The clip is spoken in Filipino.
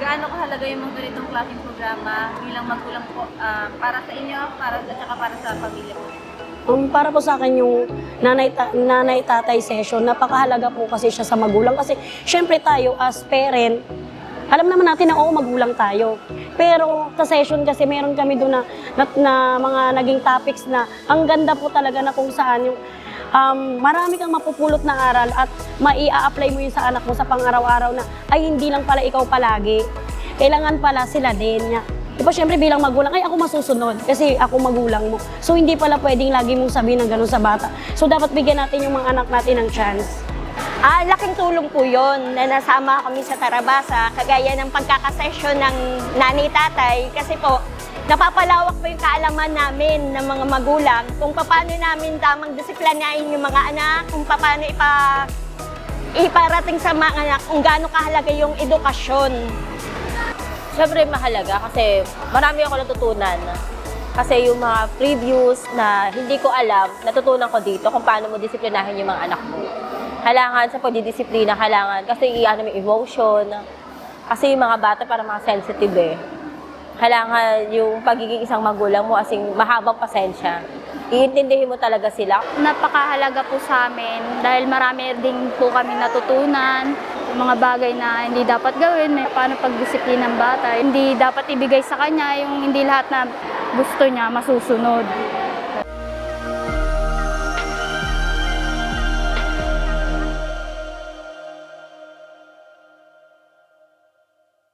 gaano kahalaga yung mga ganitong klaseng programa bilang magulang po ah, para sa inyo, para at saka para sa pamilya po? Um, para po sa akin yung nanay, ta- nanay tatay session, napakahalaga po kasi siya sa magulang. Kasi syempre tayo as parent, alam naman natin na oo, magulang tayo. Pero sa session kasi meron kami doon na, na, na mga naging topics na ang ganda po talaga na kung saan yung um, marami kang mapupulot na aral at mai-apply mo yun sa anak mo sa pang-araw-araw na ay hindi lang pala ikaw palagi. Kailangan pala sila din niya. Di ba syempre bilang magulang, ay ako masusunod kasi ako magulang mo. So hindi pala pwedeng lagi mong sabihin ng ganun sa bata. So dapat bigyan natin yung mga anak natin ng chance. Ah, laking tulong po yon na nasama kami sa Tarabasa, kagaya ng pagkakasesyon ng nanay-tatay kasi po, napapalawak po yung kaalaman namin ng mga magulang kung paano namin tamang disiplinahin yung mga anak, kung paano ipa, iparating sa mga anak kung gaano kahalaga yung edukasyon. Siyempre mahalaga kasi marami ako natutunan. Kasi yung mga previews na hindi ko alam, natutunan ko dito kung paano mo disiplinahin yung mga anak mo. Kailangan sa pagdidisiplina, kailangan kasi i-ano mo emotion. Kasi yung mga bata para mga sensitive eh. Kailangan yung pagiging isang magulang mo asing mahabang pasensya. Iintindihin mo talaga sila napakahalaga po sa amin dahil marami din po kami natutunan yung mga bagay na hindi dapat gawin, may paano pagdisiplina ng bata. Hindi dapat ibigay sa kanya yung hindi lahat na gusto niya masusunod.